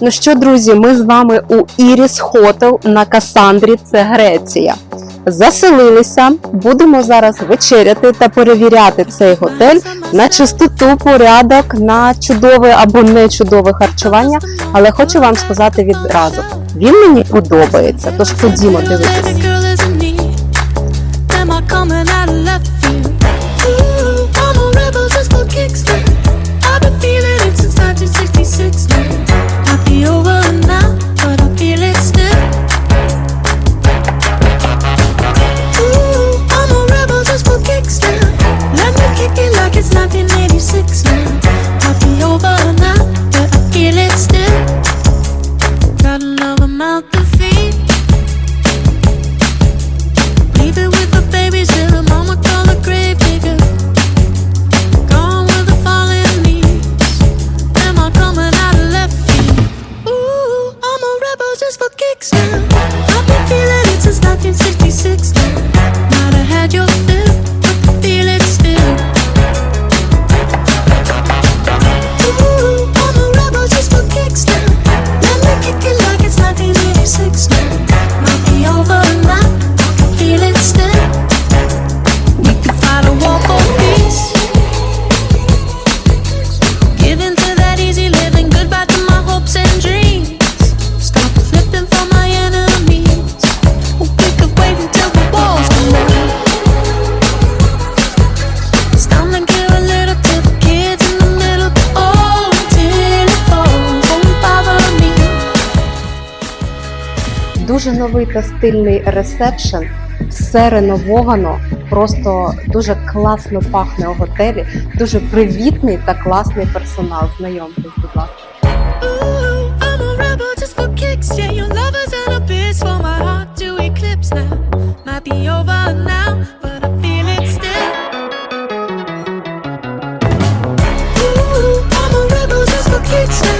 Ну що, друзі, ми з вами у Іріс Хотел на Касандрі, це Греція. Заселилися, будемо зараз вечеряти та перевіряти цей готель на чистоту, порядок, на чудове або не чудове харчування. Але хочу вам сказати відразу: він мені подобається. Тож ходімо дивитися. Kicks I've been feeling it since 1966. Might have had your fill, but feel it still. Ooh, I'm a rebel just for kicks. Let me kick it like it's 1986. дуже новий та стильний ресепшн. Все ренововано, просто дуже класно пахне у готелі. Дуже привітний та класний персонал. Знайомтесь, будь ласка. It's